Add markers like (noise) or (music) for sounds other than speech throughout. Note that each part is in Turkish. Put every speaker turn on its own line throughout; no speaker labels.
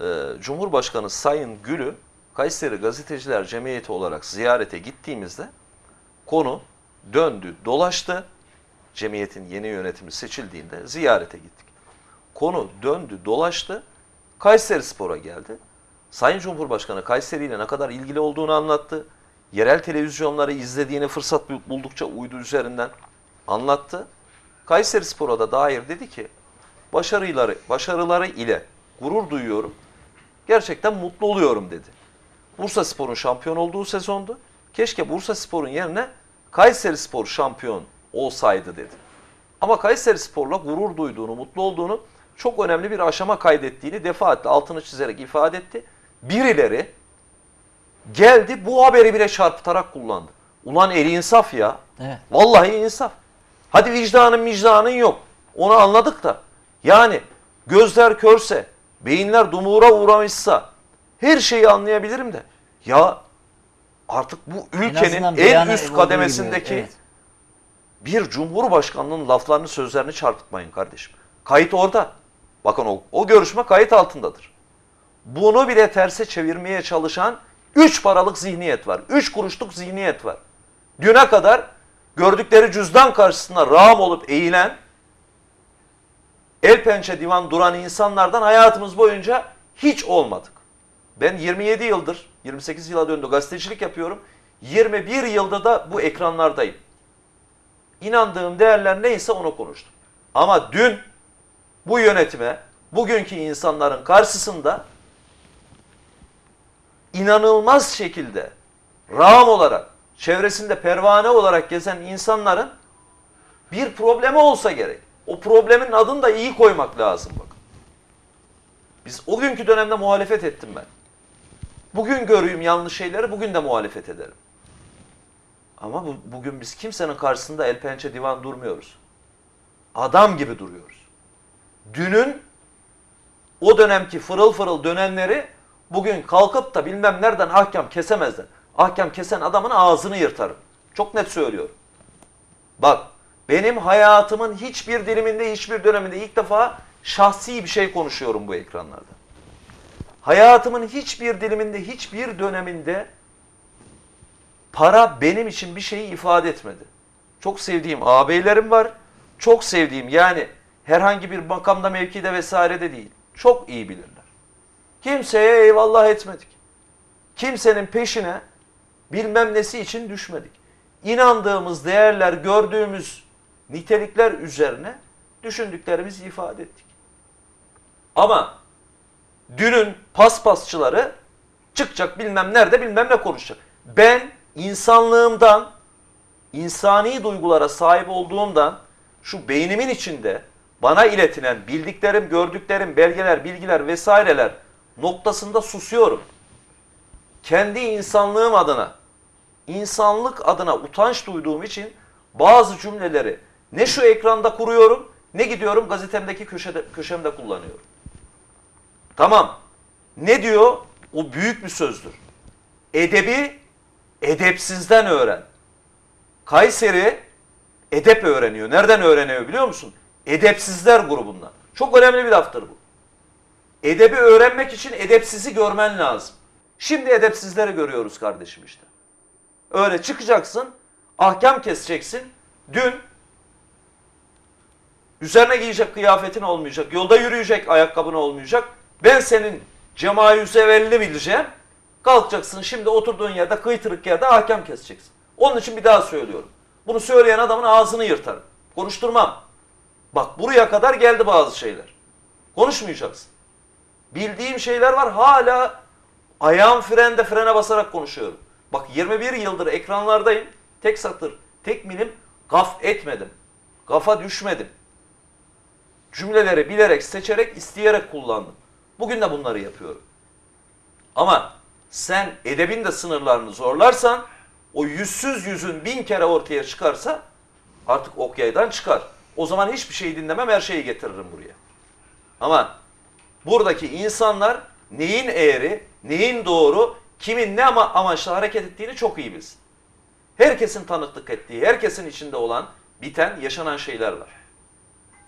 e, Cumhurbaşkanı Sayın Gül'ü Kayseri Gazeteciler Cemiyeti olarak ziyarete gittiğimizde konu döndü, dolaştı. Cemiyetin yeni yönetimi seçildiğinde ziyarete gittik. Konu döndü, dolaştı. Kayseri Spor'a geldi. Sayın Cumhurbaşkanı Kayseri ile ne kadar ilgili olduğunu anlattı. Yerel televizyonları izlediğini fırsat buldukça uydu üzerinden anlattı. Kayseri Spor'a da dair dedi ki başarıları, başarıları ile gurur duyuyorum. Gerçekten mutlu oluyorum dedi. Bursa Spor'un şampiyon olduğu sezondu. Keşke Bursa Spor'un yerine Kayseri Spor şampiyon olsaydı dedi. Ama Kayseri Spor'la gurur duyduğunu, mutlu olduğunu çok önemli bir aşama kaydettiğini defaatle altını çizerek ifade etti. Birileri geldi bu haberi bile çarpıtarak kullandı. Ulan eli insaf ya.
Evet.
Vallahi insaf. Hadi vicdanın vicdanın yok. Onu anladık da. Yani gözler körse, beyinler dumura uğramışsa her şeyi anlayabilirim de. Ya artık bu
En
ülkenin en
beyanı
üst kademesindeki
gibi, evet.
bir cumhurbaşkanının laflarını sözlerini çarpıtmayın kardeşim. Kayıt orada. Bakın o, o görüşme kayıt altındadır. Bunu bile terse çevirmeye çalışan üç paralık zihniyet var. Üç kuruşluk zihniyet var. Düne kadar gördükleri cüzdan karşısında rağm olup eğilen el pençe divan duran insanlardan hayatımız boyunca hiç olmadık. Ben 27 yıldır, 28 yıla döndü gazetecilik yapıyorum. 21 yılda da bu ekranlardayım. İnandığım değerler neyse onu konuştum. Ama dün bu yönetime, bugünkü insanların karşısında inanılmaz şekilde rağm olarak, çevresinde pervane olarak gezen insanların bir problemi olsa gerek. O problemin adını da iyi koymak lazım bakın. Biz o günkü dönemde muhalefet ettim ben. Bugün görüyüm yanlış şeyleri, bugün de muhalefet ederim. Ama bu, bugün biz kimsenin karşısında el pençe divan durmuyoruz. Adam gibi duruyoruz. Dünün o dönemki fırıl fırıl dönenleri bugün kalkıp da bilmem nereden ahkam kesemezler. Ahkam kesen adamın ağzını yırtarım. Çok net söylüyorum. Bak benim hayatımın hiçbir diliminde hiçbir döneminde ilk defa şahsi bir şey konuşuyorum bu ekranlarda. Hayatımın hiçbir diliminde hiçbir döneminde para benim için bir şeyi ifade etmedi. Çok sevdiğim ağabeylerim var. Çok sevdiğim yani herhangi bir makamda mevkide vesairede değil. Çok iyi bilirler. Kimseye eyvallah etmedik. Kimsenin peşine bilmem nesi için düşmedik. İnandığımız değerler, gördüğümüz nitelikler üzerine düşündüklerimizi ifade ettik. Ama dünün paspasçıları çıkacak bilmem nerede bilmem ne konuşacak. Ben insanlığımdan, insani duygulara sahip olduğumdan şu beynimin içinde bana iletilen bildiklerim, gördüklerim, belgeler, bilgiler vesaireler noktasında susuyorum. Kendi insanlığım adına, insanlık adına utanç duyduğum için bazı cümleleri ne şu ekranda kuruyorum ne gidiyorum gazetemdeki köşede, köşemde kullanıyorum. Tamam. Ne diyor? O büyük bir sözdür. Edebi edepsizden öğren. Kayseri edep öğreniyor. Nereden öğreniyor biliyor musun? Edepsizler grubundan. Çok önemli bir laftır bu. Edebi öğrenmek için edepsizi görmen lazım. Şimdi edepsizleri görüyoruz kardeşim işte. Öyle çıkacaksın, ahkam keseceksin. Dün üzerine giyecek kıyafetin olmayacak, yolda yürüyecek ayakkabın olmayacak. Ben senin cemayi sevelini bileceğim. Kalkacaksın şimdi oturduğun yerde kıytırık yerde ahkam keseceksin. Onun için bir daha söylüyorum. Bunu söyleyen adamın ağzını yırtarım. Konuşturmam. Bak buraya kadar geldi bazı şeyler. Konuşmayacaksın. Bildiğim şeyler var hala ayağım frende frene basarak konuşuyorum. Bak 21 yıldır ekranlardayım. Tek satır, tek milim gaf etmedim. Gafa düşmedim. Cümleleri bilerek, seçerek, isteyerek kullandım. Bugün de bunları yapıyorum. Ama sen edebin de sınırlarını zorlarsan o yüzsüz yüzün bin kere ortaya çıkarsa artık ok yaydan çıkar. O zaman hiçbir şeyi dinlemem her şeyi getiririm buraya. Ama buradaki insanlar neyin eğri, neyin doğru, kimin ne ama amaçla hareket ettiğini çok iyi bilsin. Herkesin tanıklık ettiği, herkesin içinde olan, biten, yaşanan şeyler var.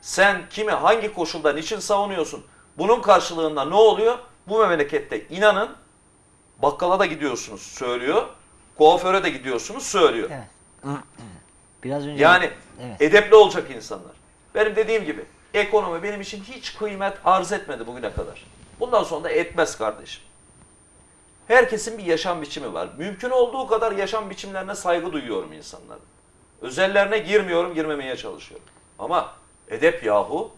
Sen kimi hangi koşulda niçin savunuyorsun? Bunun karşılığında ne oluyor? Bu memlekette inanın bakkala da gidiyorsunuz söylüyor. Kuaföre de gidiyorsunuz söylüyor.
Evet. (clears throat) Biraz önce
Yani
evet.
edepli olacak insanlar. Benim dediğim gibi ekonomi benim için hiç kıymet arz etmedi bugüne kadar. Bundan sonra da etmez kardeşim. Herkesin bir yaşam biçimi var. Mümkün olduğu kadar yaşam biçimlerine saygı duyuyorum insanların. Özellerine girmiyorum, girmemeye çalışıyorum. Ama edep yahu.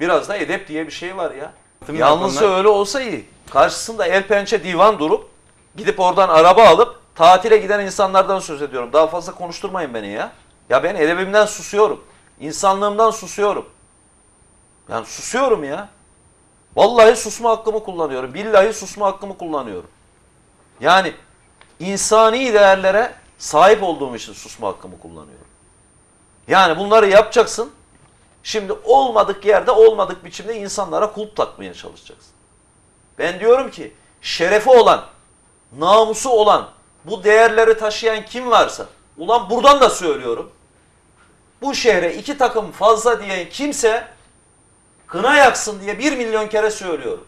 Biraz da edep diye bir şey var ya.
Tüm
Yalnız
yapanlar-
öyle olsa iyi. Karşısında el pençe divan durup gidip oradan araba alıp tatile giden insanlardan söz ediyorum. Daha fazla konuşturmayın beni ya. Ya ben edebimden susuyorum. İnsanlığımdan susuyorum. Yani susuyorum ya. Vallahi susma hakkımı kullanıyorum. Billahi susma hakkımı kullanıyorum. Yani insani değerlere sahip olduğum için susma hakkımı kullanıyorum. Yani bunları yapacaksın. Şimdi olmadık yerde olmadık biçimde insanlara kulp takmaya çalışacaksın. Ben diyorum ki şerefi olan, namusu olan, bu değerleri taşıyan kim varsa, ulan buradan da söylüyorum. Bu şehre iki takım fazla diyen kimse kına yaksın diye bir milyon kere söylüyorum.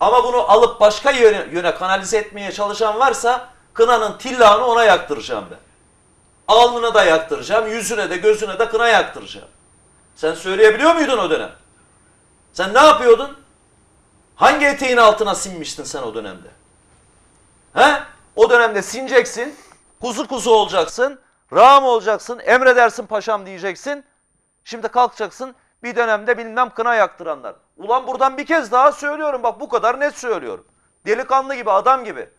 Ama bunu alıp başka yöne, yöne kanalize etmeye çalışan varsa kınanın tillağını ona yaktıracağım ben. Alnına da yaktıracağım, yüzüne de gözüne de kına yaktıracağım. Sen söyleyebiliyor muydun o dönem? Sen ne yapıyordun? Hangi eteğin altına sinmiştin sen o dönemde? He? O dönemde sineceksin, kuzu kuzu olacaksın, rağm olacaksın, emredersin paşam diyeceksin. Şimdi kalkacaksın bir dönemde bilmem kına yaktıranlar. Ulan buradan bir kez daha söylüyorum bak bu kadar net söylüyorum. Delikanlı gibi adam gibi.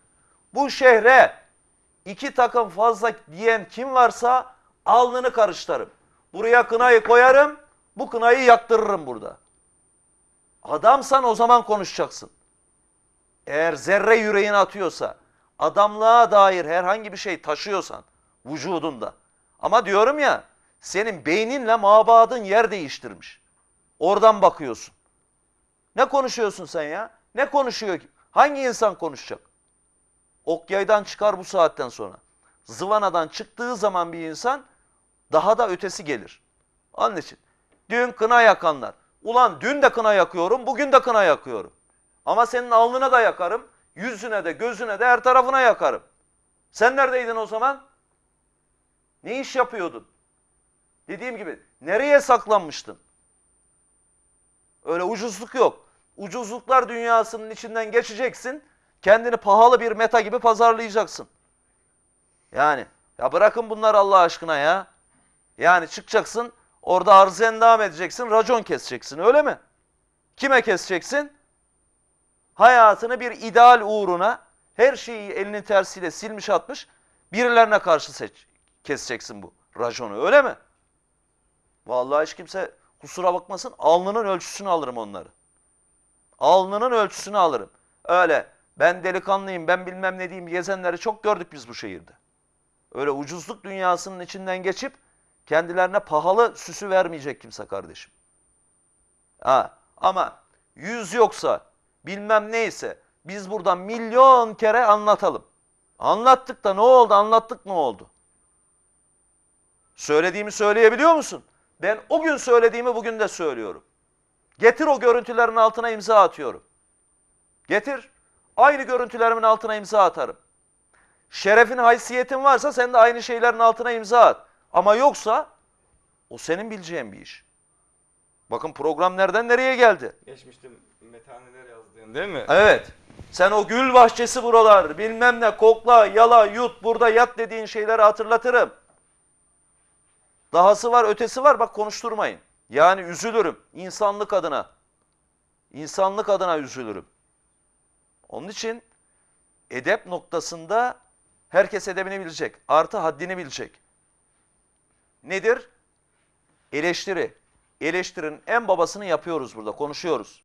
Bu şehre iki takım fazla diyen kim varsa alnını karıştırırım. Buraya kınayı koyarım, bu kınayı yaktırırım burada. Adamsan o zaman konuşacaksın. Eğer zerre yüreğini atıyorsa, adamlığa dair herhangi bir şey taşıyorsan vücudunda. Ama diyorum ya, senin beyninle mabadın yer değiştirmiş. Oradan bakıyorsun. Ne konuşuyorsun sen ya? Ne konuşuyor? ki? Hangi insan konuşacak? Ok yaydan çıkar bu saatten sonra. Zıvanadan çıktığı zaman bir insan daha da ötesi gelir. Onun için dün kına yakanlar. Ulan dün de kına yakıyorum, bugün de kına yakıyorum. Ama senin alnına da yakarım, yüzüne de, gözüne de, her tarafına yakarım. Sen neredeydin o zaman? Ne iş yapıyordun? Dediğim gibi nereye saklanmıştın? Öyle ucuzluk yok. Ucuzluklar dünyasının içinden geçeceksin. Kendini pahalı bir meta gibi pazarlayacaksın. Yani ya bırakın bunları Allah aşkına ya. Yani çıkacaksın orada arz endam edeceksin, racon keseceksin öyle mi? Kime keseceksin? Hayatını bir ideal uğruna her şeyi elinin tersiyle silmiş atmış birilerine karşı seç, keseceksin bu raconu öyle mi? Vallahi hiç kimse kusura bakmasın alnının ölçüsünü alırım onları. Alnının ölçüsünü alırım. Öyle ben delikanlıyım ben bilmem ne diyeyim gezenleri çok gördük biz bu şehirde. Öyle ucuzluk dünyasının içinden geçip kendilerine pahalı süsü vermeyecek kimse kardeşim. Ha, ama yüz yoksa bilmem neyse biz buradan milyon kere anlatalım. Anlattık da ne oldu anlattık ne oldu? Söylediğimi söyleyebiliyor musun? Ben o gün söylediğimi bugün de söylüyorum. Getir o görüntülerin altına imza atıyorum. Getir. Aynı görüntülerimin altına imza atarım. Şerefin, haysiyetin varsa sen de aynı şeylerin altına imza at. Ama yoksa o senin bileceğin bir iş. Bakın program nereden nereye geldi?
Geçmişte metaneler yazdığın değil mi?
Evet. Sen o gül bahçesi buralar, bilmem ne, kokla, yala, yut, burada yat dediğin şeyleri hatırlatırım. Dahası var, ötesi var, bak konuşturmayın. Yani üzülürüm insanlık adına. İnsanlık adına üzülürüm. Onun için edep noktasında herkes edebini bilecek. Artı haddini bilecek. Nedir? Eleştiri. Eleştirinin en babasını yapıyoruz burada, konuşuyoruz.